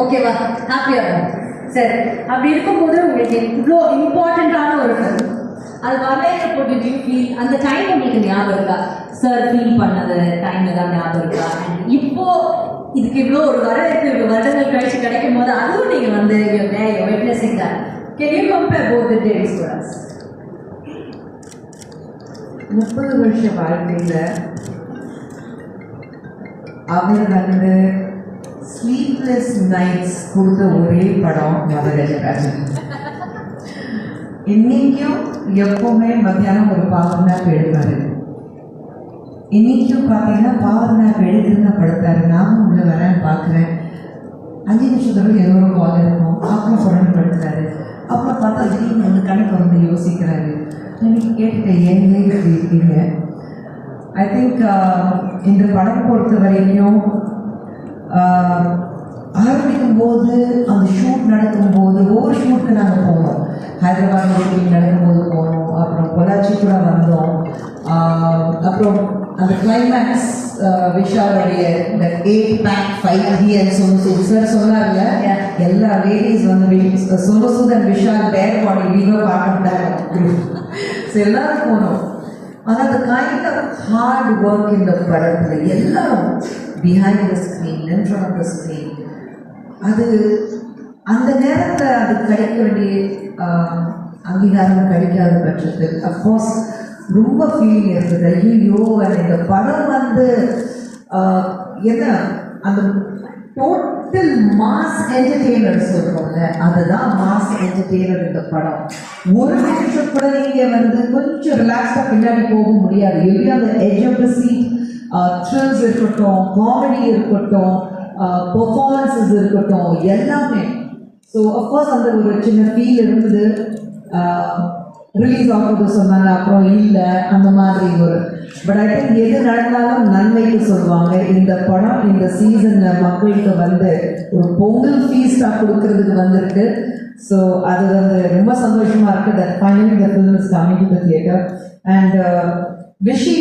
ஓகேவா ஹாப்பியா சரி. அப்படி இருக்கும்போது உங்களுக்கு இவ்வளோ இம்பார்ட்டண்ட்டான ஒரு film. அது போட்டு டியூ ஃபீல் அந்த டைம் உங்களுக்கு ஞாபகம் இருக்கா? சார் ஃபீல் பண்ணது. டைம் ஏதாவது ஞாபகம் இருக்கா? இப்போ இதுக்கு இவ்வளோ ஒரு வரவேற்பு இவ்வளோ வருடங்கள் கழிச்சு கிடைக்கும் போது அதுவும் நீங்கள் வந்து விட்னஸிங் தான் can you compare both the days for us முப்பது வருஷ வாழ்க்கையில் அவர் வந்து ஸ்லீப்லெஸ் நைட்ஸ் கொடுத்த ஒரே படம் வரதராஜன் இன்னைக்கும் எப்பவுமே மத்தியானம் ஒரு பவர் நேப் எடுப்பாரு இன்னைக்கும் பார்த்தீங்கன்னா பவர் நேப் படுத்தாரு நானும் உள்ள வரேன் பார்க்குறேன். அஞ்சு நிமிஷத்துல ஏதோ ஒரு கால் இருக்கும். அப்புறம் உடனே படுத்துறாரு. அப்புறம் பார்த்தா திடீர்னு வந்து கணக்கு வந்து யோசிக்கிறாரு. எனக்கு கேட்டுட்டேன் ஏன் இப்படி இருக்கீங்க? ஐ திங்க் இந்த படம் பொறுத்த வரைக்கும் ஆரம்பிக்கும் போது அந்த ஷூட் நடக்கும் போது ஒவ்வொரு ஷூட்டுக்கு நாங்கள் போனோம் ஹைதராபாத் ஷூட்டிங் நடக்கும்போது போனோம். அப்புறம் பொள்ளாச்சி கூட வந்தோம். அப்புறம் அந்த கிளைமேக்ஸ் விஷாலுடைய இந்த எயிட் பேக் ஃபைவ் ஹியர் சொன்னு சார் சொன்னார்ல. எல்லா லேடிஸ் வந்து அண்ட் விஷால் பேர் பாடி பார்ட் குரூப் ஸோ எல்லாரும் போனோம். ஆனால் அந்த கைண்ட் ஆஃப் ஹார்ட் ஒர்க் இந்த படத்தில் எல்லாரும் behind the screen in front of the screen அது அந்த நேரத்தில் அது கிடைக்க வேண்டிய அங்கீகாரம் கிடைக்காத பட்சத்தில். அஃப்கோர்ஸ் ரொம்ப ஃபீலிங் இருந்தது. ஐயோ அந்த இந்த படம் வந்து என்ன அந்த டோட்டல் மாஸ் என்டர்டெய்னர் சொல்கிறோம்ல அதுதான் மாஸ் என்டர்டெய்னர் இந்த படம். ஒரு நிமிஷம் கூட நீங்கள் வந்து கொஞ்சம் ரிலாக்ஸாக பின்னாடி போக முடியாது. எப்படி அந்த edge of the seat thrills இருக்கட்டும் காமெடி இருக்கட்டும் பர்ஃபார்மன்ஸஸ் இருக்கட்டும் எல்லாமே. ஸோ அஃப்கோர்ஸ் அந்த ஒரு சின்ன ஃபீல் இருந்தது. ரிலீஸ் ஆகுது சொன்னாங்க அப்புறம் இல்லை அந்த மாதிரி ஒரு. பட் ஐ திங்க் எது நடந்தாலும் நன்மைக்கு சொல்லுவாங்க. இந்த படம் இந்த சீசனில் மக்களுக்கு வந்து ஒரு பொங்கல் ஃபீஸ்டாக கொடுக்கறதுக்கு வந்திருக்கு. ஸோ அது வந்து ரொம்ப சந்தோஷமாக இருக்குது that finally the film is coming to the theatre and Vichy